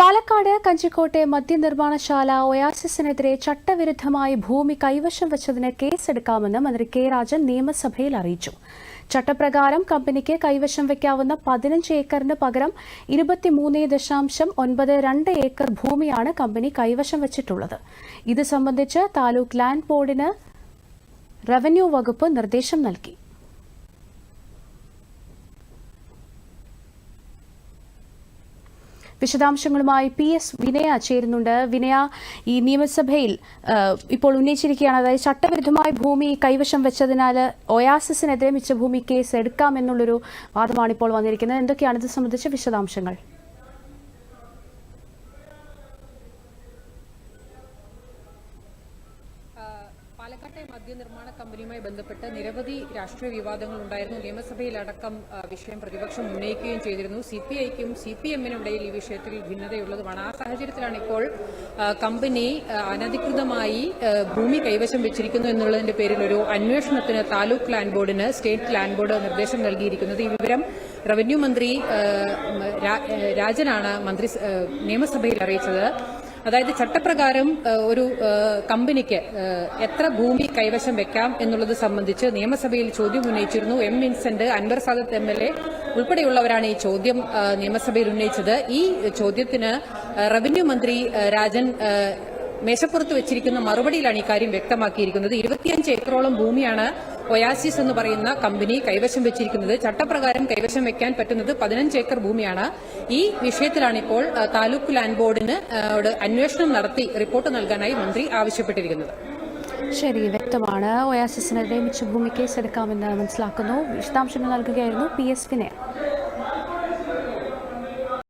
പാലക്കാട് കഞ്ചിക്കോട്ടെ മദ്യനിർമ്മാണശാല ഒയാസിസിനെതിരെ ചട്ടവിരുദ്ധമായി ഭൂമി കൈവശം വെച്ചതിന് കേസെടുക്കാമെന്ന് മന്ത്രി കെ രാജൻ നിയമസഭയിൽ അറിയിച്ചു. ചട്ടപ്രകാരം കമ്പനിക്ക് കൈവശം വയ്ക്കാവുന്ന പതിനഞ്ച് ഏക്കറിന് പകരം ഇരുപത്തിമൂന്ന് ദശാംശം ഒൻപത് രണ്ട് ഏക്കർ ഭൂമിയാണ് കമ്പനി കൈവശം വച്ചിട്ടുള്ളത്. ഇത് സംബന്ധിച്ച് താലൂക്ക് ലാൻഡ് ബോർഡിന് റവന്യൂ വകുപ്പ് നിർദ്ദേശം നൽകി. വിശദാംശങ്ങളുമായി പി എസ് വിനയ ചേരുന്നുണ്ട്. വിനയ ഈ നിയമസഭയിൽ ഇപ്പോൾ ഉന്നയിച്ചിരിക്കുകയാണ്. അതായത് ചട്ടവിരുദ്ധമായി ഭൂമി കൈവശം വെച്ചതിനാൽ ഒയാസിസിനെതിരെ മിച്ചഭൂമി കേസ് എടുക്കാമെന്നുള്ളൊരു വാദമാണ് ഇപ്പോൾ വന്നിരിക്കുന്നത്. എന്തൊക്കെയാണ് ഇത് സംബന്ധിച്ച വിശദാംശങ്ങൾ? പാലക്കാട്ടെ മദ്യനിർമ്മാണ കമ്പനിയുമായി ബന്ധപ്പെട്ട് നിരവധി രാഷ്ട്രീയ വിവാദങ്ങൾ ഉണ്ടായിരുന്നു നിയമസഭയിലടക്കം വിഷയം പ്രതിപക്ഷം ഉന്നയിക്കുകയും ചെയ്തിരുന്നു. സി പി ഐക്കും സി പി എമ്മിനും ഇടയിൽ ഈ വിഷയത്തിൽ ഭിന്നതയുള്ളതുമാണ്. ആ സാഹചര്യത്തിലാണ് ഇപ്പോൾ കമ്പനി അനധികൃതമായി ഭൂമി കൈവശം വെച്ചിരിക്കുന്നു എന്നുള്ളതിന്റെ പേരിൽ ഒരു അന്വേഷണത്തിന് താലൂക്ക് ലാൻഡ് ബോർഡിന് സ്റ്റേറ്റ് ലാൻഡ് ബോർഡ് നിർദ്ദേശം നൽകിയിരിക്കുന്നത്. ഈ വിവരം റവന്യൂ മന്ത്രി രാജനാണ് മന്ത്രി നിയമസഭയിൽ അറിയിച്ചത്. അതായത് ചട്ടപ്രകാരം ഒരു കമ്പനിക്ക് എത്ര ഭൂമി കൈവശം വെക്കാം എന്നുള്ളത് സംബന്ധിച്ച് നിയമസഭയിൽ ചോദ്യം ഉന്നയിച്ചിരുന്നു. M Vincent Anwar Sadath M L A ഉൾപ്പെടെയുള്ളവരാണ് ഈ ചോദ്യം നിയമസഭയിൽ ഉന്നയിച്ചത്. ഈ ചോദ്യത്തിന് റവന്യൂ മന്ത്രി രാജൻ മേശപ്പുറത്ത് വെച്ചിരിക്കുന്ന മറുപടിയിലാണ് ഇക്കാര്യം വ്യക്തമാക്കിയിരിക്കുന്നത്. ഇരുപത്തിയഞ്ച് ഏക്കറോളം ഭൂമിയാണ് ഒയാസിസ് എന്ന് പറയുന്ന കമ്പനി കൈവശം വെച്ചിരിക്കുന്നത് ചട്ടപ്രകാരം കൈവശം വെക്കാൻ പറ്റുന്നത് പതിനഞ്ച് ഏക്കർ ഭൂമിയാണ്. ഈ വിഷയത്തിലാണ് ഇപ്പോൾ താലൂക്ക് ലാൻഡ് ബോർഡിന് അന്വേഷണം നടത്തി റിപ്പോർട്ട് നൽകാനായി മന്ത്രി ആവശ്യപ്പെട്ടിരിക്കുന്നത്. ശരി വ്യക്തമാണ്. ഒയാസിസിനെതിരെ മിച്ചഭൂമി കേസ് എടുക്കാമെന്ന് മനസ്സിലാക്കുന്നു. വിശദാംശങ്ങൾ നൽകുകയായിരുന്നു പി എസ് വിനയ